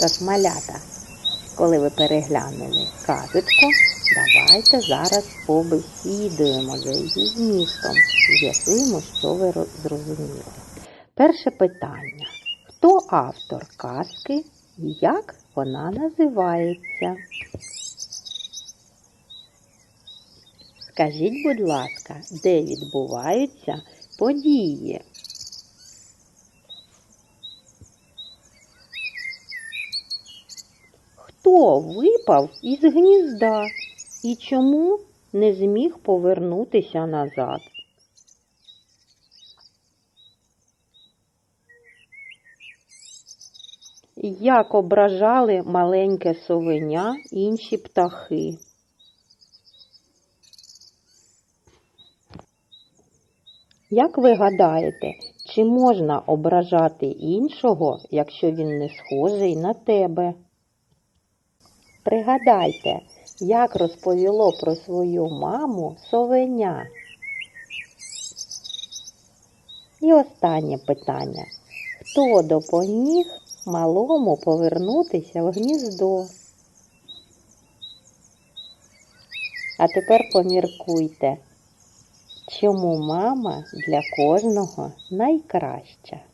Тож, малята, коли ви переглянули казочку, давайте зараз побесідуємо за її змістом. З'ясуємо, що ви зрозуміли. Перше питання. Хто автор казки і як вона називається? Скажіть, будь ласка, де відбуваються події? Хто випав із гнізда і чому не зміг повернутися назад? Як ображали маленьке совеня інші птахи? Як ви гадаєте, чи можна ображати іншого, якщо він не схожий на тебе? Пригадайте, як розповіло про свою маму совеня. І останнє питання. Хто допоміг малому повернутися в гніздо? А тепер поміркуйте, чому мама для кожного найкраща?